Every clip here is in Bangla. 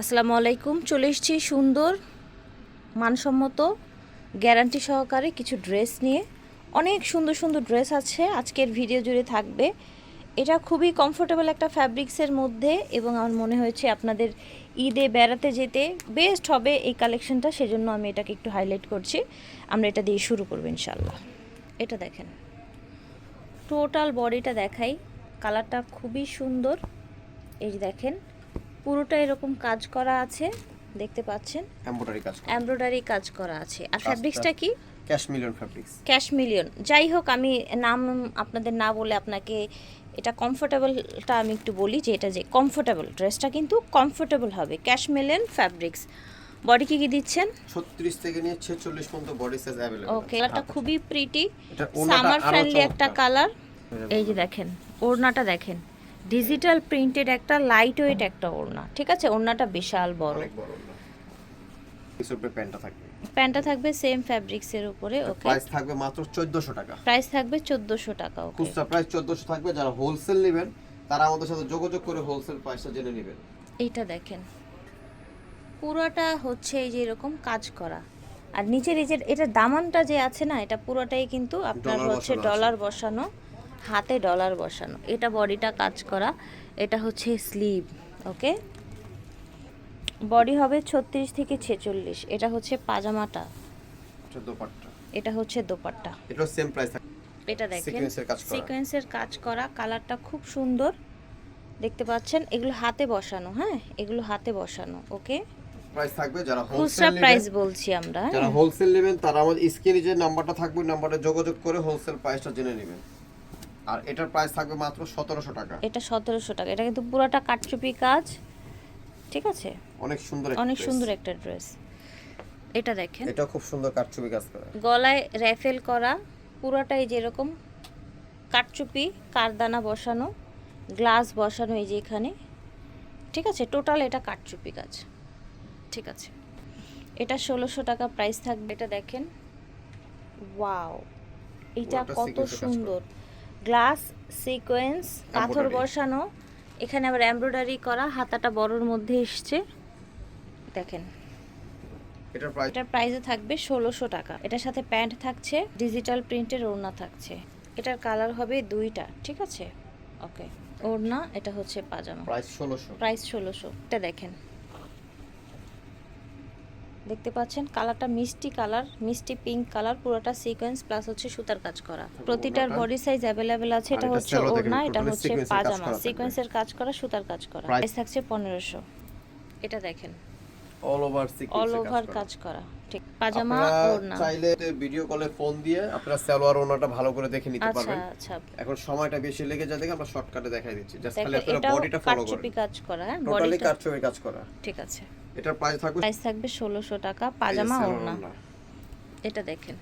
আসসালামু আলাইকুম, চলে এসেছি সুন্দর, মানসম্মত, গ্যারান্টি সহকারে কিছু ড্রেস নিয়ে। অনেক সুন্দর সুন্দর ড্রেস আছে, আজকের ভিডিও জুড়ে থাকবে। এটা খুবই কমফোর্টেবল একটা ফ্যাব্রিক্সের মধ্যে এবং আমার মনে হয়েছে আপনাদের ঈদে বেড়াতে যেতে বেস্ট হবে এই কালেকশনটা সেজন্য আমি এটাকে একটু হাইলাইট করছি। আমরা এটা দিয়ে শুরু করব ইনশাল্লাহ এটা দেখেন। টোটাল বডিটা দেখাই। কালারটা খুবই সুন্দর। এই দেখেন পুরোটা এরকম কাজ করা আছে দেখতে পাচ্ছেন এমব্রয়ডারি কাজ করা এমব্রয়ডারি কাজ করা আছে আর কাজটা- ফ্যাব্রিক্সটা কি cash million fabrics cash million যাই হোক আমি নাম আপনাদের না বলে আপনাকে এটা কমফোর্টেবলটা আমি একটু বলি যে এটা যে কমফোর্টেবল ড্রেসটা কিন্তু কমফোর্টেবল হবে ক্যাশ মিলিয়ন ফ্যাব্রিক্স বডি কি কি দিচ্ছেন 36 থেকে নিয়ে 46 পর্যন্ত বডি সাইজ अवेलेबल ওকে কালারটা খুবই প্রিটি এটা ওড়নাটা সামার আরো ফ্রেন্ডলি একটা চমৎকার। কালার এই যে দেখেন ওড়নাটা দেখেন ডিজিটাল প্রিন্টেড একটা লাইট ওয়েট একটা ওড়না ঠিক আছে? ওড়নাটা বিশাল বড়। প্যান্টটা থাকবে। প্যান্টটা থাকবে সেম ফ্যাব্রিক্সের উপরে ওকে প্রাইস থাকবে মাত্র 1400 টাকা। প্রাইস থাকবে চোদ্দোশো টাকা ওকে খুচরা প্রাইস 1400 থাকবে। যারা হোলসেল নেবেন তারা আমাদের সাথে যোগাযোগ করে হোলসেল প্রাইসটা জেনে নেবেন। এইটা দেখেন। পুরোটা হচ্ছে এই যে এরকম কাজ করা। আর নিচের এই যে এটা দামানটা যে আছে না এটা পুরোটাই কিন্তু আপনার হচ্ছে ডলার বসানো। হাতে ডলার বসানো। এটা বডিটা কাজ করা এটা হচ্ছে স্লিভ ওকে বডি হবে ছত্রিশ থেকে ছেচল্লিশ এটা হচ্ছে পাজামাটা। এটা হচ্ছে দোপাট্টা। এটা সেম প্রাইস এটা দেখেন। সিকোয়েন্সের কাজ করা। কালারটা খুব সুন্দর। দেখতে পাচ্ছেন এগুলো হাতে বসানো হ্যাঁ? এগুলো হাতে বসানো ওকে প্রাইস থাকবে যারা হোলসেল প্রাইস বলছি আমরা যারা হ্যাঁ? হোলসেল নেবেন তারা আমাদের স্ক্রিনে যে নাম্বারটা থাকবে ওই নাম্বারে যোগাযোগ করে হোলসেল প্রাইসটা জেনে নেবেন। আর এটার প্রাইস থাকবে মাত্র 1700 টাকা। এটা সতেরোশো টাকা। এটা কিন্তু পুরোটা কাটচুপি কাজ। ঠিক আছে? অনেক সুন্দর অনেক সুন্দর একটা ড্রেস এটা দেখেন। এটা খুব সুন্দর কাটছবি কাজ করা। গলায় র্যাফেল করা পুরোটাই যেরকম কাটচুপি কারদানা বসানো গ্লাস বসানো এই যে এখানে। ঠিক আছে? টোটাল এটা কাটচুপি কাজ। ঠিক আছে? এটা ষোলোশো টাকা প্রাইস থাকবে। এটা দেখেন। ওয়াও এটা কত। সুন্দর। গ্লাস সিকোয়েন্স পাথর বসানো এখানে আবার এমব্রয়ডারি করা হাতাটা বড়র মধ্যে এসছে। দেখেন। এটার প্রাইস এটার প্রাইসে থাকবে ষোলোশো টাকা। এটার সাথে প্যান্ট থাকছে ডিজিটাল প্রিন্টের ওড়না থাকছে। এটার কালার হবে দুইটা ঠিক আছে? ওকে ওড়না এটা হচ্ছে পাজামা। প্রাইস 1600 প্রাইস ষোলোশো। এটা দেখেন। দেখতে পাচ্ছেন কালারটা মিষ্টি কালার মিষ্টি পিঙ্ক কালার পুরোটা সিকোয়েন্স প্লাস হচ্ছে সুতার কাজ করা। প্রতিটার বডি সাইজ অ্যাভেলেবেল আছে এটা হচ্ছে ওড়না এটা হচ্ছে পাজামা সিকোয়েন্সের কাজ করা সুতার কাজ করা। প্রাইস থাকছে পনেরোশো। এটা দেখেন। All over sequence all over কাজ করা। ঠিক পাজামা ওড়না। চাইলে ভিডিও কলে ফোন দিয়ে আপনারা সালোয়ার ওনাটা ভালো করে দেখে নিতে আচ্ছা পারবেন। আচ্ছা। এখন সময়টা বেশি লেগে যায় দেখে আমরা শর্টকাটে দেখাই দিচ্ছি। জাস্ট খালি আপনারা বডিটা ফলো করেন। কাজ করা হ্যাঁ বডিটা কাটছবি কাজ করা। ঠিক আছে। এটার প্রাইস থাকবে প্রাইস থাকবে ষোলোশো টাকা পাজামা ওড়না। এটা দেখেন।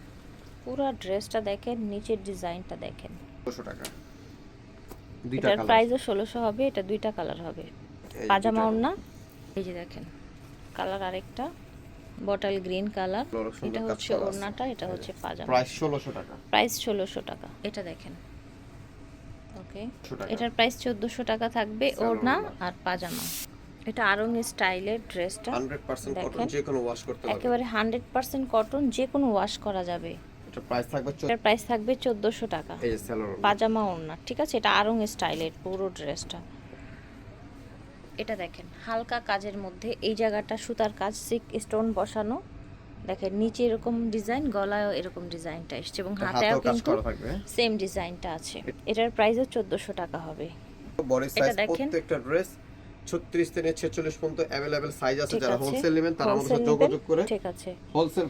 পুরো ড্রেসটা দেখেন নিচের ডিজাইনটা দেখেন। 200 টাকা। দুইটা এটার কালার প্রাইসও ষোলোশো হবে এটা দুইটা কালার হবে। পাজামা ওড়না এই যে দেখেন কালার আরেকটা বটল গ্রিন কালার এটা হচ্ছে ওড়নাটা এটা হচ্ছে পাজামা। প্রাইস 1600 টাকা। প্রাইস ষোলোশো টাকা এটা দেখেন। ওকে এটার প্রাইস চোদ্দোশো টাকা থাকবে ওড়না। আর পাজামা। এটা আরং স্টাইলের ড্রেসটা। 100% কটন দেখেন। যে কোনো ওয়াশ করতে পারবেন একেবারে হান্ড্রেড পার্সেন্ট কটন যে কোনো ওয়াশ করা যাবে। এটার প্রাইস থাকবে 14 এটার প্রাইস থাকবে চোদ্দোশো টাকা। এই যে সালোয়ার পাজামা ওড়না ঠিক আছে? এটা আরং স্টাইলের পুরো ড্রেসটা। এটা দেখেন হালকা কাজের মধ্যে এই জায়গাটা সুতার কাজ সিক স্টোন বসানো। দেখেন নিচে এরকম ডিজাইন গলায়ও এরকম ডিজাইনটা এসছে এবং হাতেও কিন্তু সেম ডিজাইনটা আছে। এটার প্রাইসও চোদ্দোশো টাকা হবে। বডি এটা সাইজ। প্রত্যেকটা ড্রেস ছত্রিশ থেকে ছেচল্লিশ পর্যন্ত সাইজ আছে যারা হোলসেল নেবেন তারা আমাদের সাথে যোগাযোগ করে ঠিক আছে। হোলসেল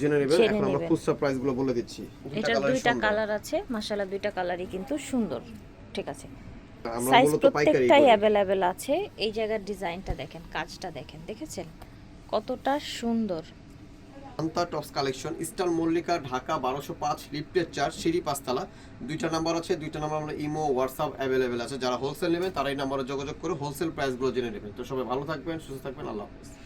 জেনে নেবেন। এখন আমরা খুচরা বলে দিচ্ছি। এটা দুইটা কালার আছে। মাশাআল্লাহ দুইটা কালারই কিন্তু সুন্দর। ঠিক আছে। সাইজ প্রত্যেকটাই অ্যাভেলেবেল আছে। এই জায়গার ডিজাইনটা দেখেন কাজটা দেখেন দেখেছেন? কতটা সুন্দর। আন্তা tops collection star Mallika, Dhaka বারোশো পাঁচ, লিফটের চার, সিঁড়ি পাঁচতলা। দুইটা নাম্বার আছে, দুইটা নাম্বার আমরা ইমো, হোয়াটসঅ্যাপ অ্যাভেলেবেল আছে। যারা হোলসেল নেবেন তারা এই নাম্বারে যোগাযোগ করে হোলসেল প্রাইসগুলো জেনে নেবেন। তো সবাই ভালো থাকবেন, সুস্থ থাকবেন, আল্লাহ হাফেজ।